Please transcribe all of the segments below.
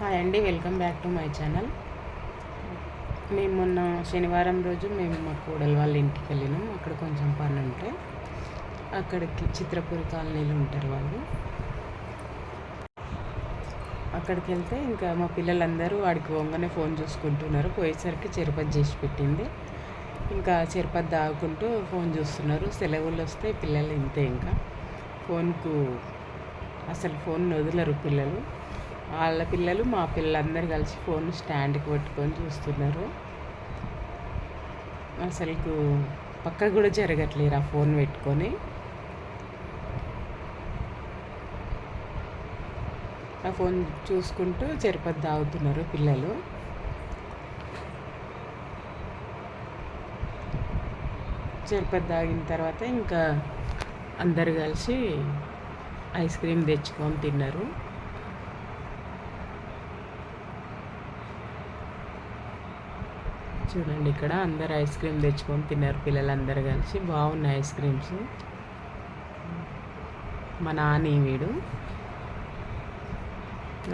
Hi అండి welcome back to my channel మేము మొన్న శనివారం రోజు మేము మా కోడలు వాళ్ళ ఇంటికి వెళ్ళినాం. అక్కడ కొంచెం పని ఉంటే అక్కడికి చిత్రపురి కాలనీలో ఉంటారు వాళ్ళు. అక్కడికి వెళ్తే ఇంకా మా పిల్లలందరూ వాడికి వంగనే ఫోన్ చూసుకుంటున్నారు. పోయేసరికి చెరుపతి చేసి పెట్టింది. ఇంకా చెరుపతి దాగుకుంటూ ఫోన్ చూస్తున్నారు. సెలవులు వస్తే పిల్లలు ఇంతే ఇంకా. ఫోన్కు అసలు ఫోన్ వదలరు పిల్లలు. వాళ్ళ పిల్లలు మా పిల్లలందరూ కలిసి ఫోన్ స్టాండ్కి పట్టుకొని చూస్తున్నారు. అసలు పక్క కూడా జరగట్లేరు ఆ ఫోన్ పెట్టుకొని. ఆ ఫోన్ చూసుకుంటూ చెరుపతి తాగుతున్నారు పిల్లలు. చెరుపతి తాగిన తర్వాత ఇంకా అందరు కలిసి ఐస్ క్రీమ్ తెచ్చుకొని తిన్నారు. చూడండి ఇక్కడ అందరు ఐస్ క్రీమ్ తెచ్చుకొని తిన్నారు పిల్లలందరూ కలిసి. బాగున్నాయి ఐస్ క్రీమ్స్. మా నాని వీడు.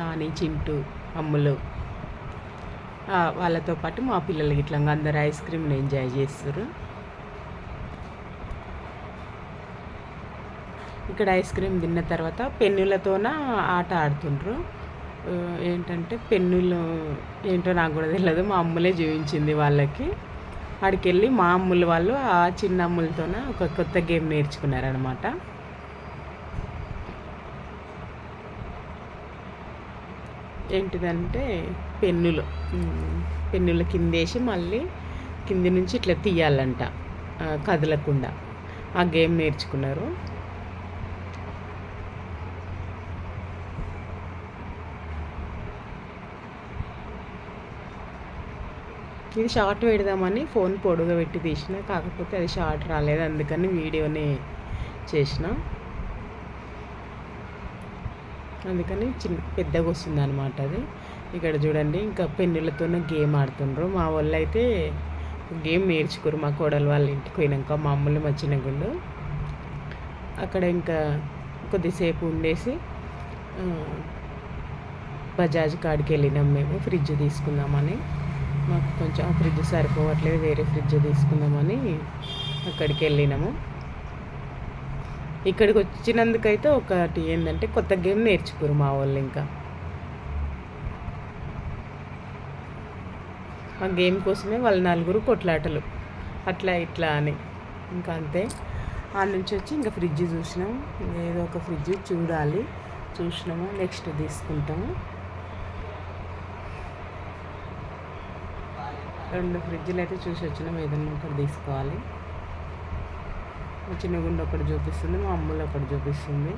నాని చింటూ అమ్ములు. వాళ్ళతో పాటు మా పిల్లలు ఇట్లా అందరు ఐస్ క్రీమ్ని ఎంజాయ్ చేస్తారు ఇక్కడ ఐస్ క్రీమ్ తిన్న తర్వాత పెన్నులతోన ఆట ఆడుతుండ్రు. ఏంటంటే పెన్నులు ఏంటో నాకు కూడా తెలియదు మా అమ్ములే చూపించింది వాళ్ళకి. ఆడికి వెళ్ళి మా అమ్ములు వాళ్ళు ఆ చిన్న అమ్ములతోన ఒక కొత్త గేమ్ నేర్చుకున్నారనమాట ఏంటిదంటే పెన్నులు. పెన్నుల కిందేసి మళ్ళీ కింది నుంచి ఇట్లా తీయాలంట. కదలకుండా. ఆ గేమ్ నేర్చుకున్నారు. ఇది షార్ట్ పెడదామని ఫోన్ పొడుగా పెట్టి తీసిన. కాకపోతే అది షార్ట్ రాలేదు. అందుకని వీడియోని చేసిన. అందుకని చిన్న పెద్దగా వస్తుంది అనమాట అది. ఇక్కడ చూడండి ఇంకా పెన్నులతోనే గేమ్ ఆడుతుండ్రు. మా వాళ్ళు అయితే గేమ్ నేర్చుకోరు. మా కోడలు వాళ్ళ ఇంటికి పోయినాక మా అమ్మలు మా చిన్నగుళ్ళు అక్కడ ఇంకా కొద్దిసేపు ఉండేసి బజాజ్ కాడికి వెళ్ళినాం మేము. ఫ్రిడ్జ్ తీసుకుందామని. మాకు కొంచెం ఆ ఫ్రిడ్జ్ సరిపోవట్లేదు వేరే ఫ్రిడ్జ్ తీసుకుందామని అక్కడికి వెళ్ళినాము. ఇక్కడికి వచ్చినందుకైతే ఒకటి ఏంటంటే కొత్త గేమ్ నేర్చుకోరు మా వాళ్ళు ఇంకా. ఆ గేమ్ కోసమే వాళ్ళ నలుగురు కొట్లాటలు. అట్లా ఇట్లా అని. ఇంకా అంతే. ఆ నుంచి వచ్చి ఇంకా ఫ్రిడ్జ్ చూసినాం. ఏదో ఒక ఫ్రిడ్జ్ చూడాలి. చూసినాము. నెక్స్ట్ తీసుకుంటాము. రెండు ఫ్రిడ్జ్లు అయితే చూసి వచ్చినాం ఏదన్నా ఒకటి తీసుకోవాలి. చిన్న గుండె ఒకటి చూపిస్తుంది మా అమ్ములు ఒకటి చూపిస్తుంది.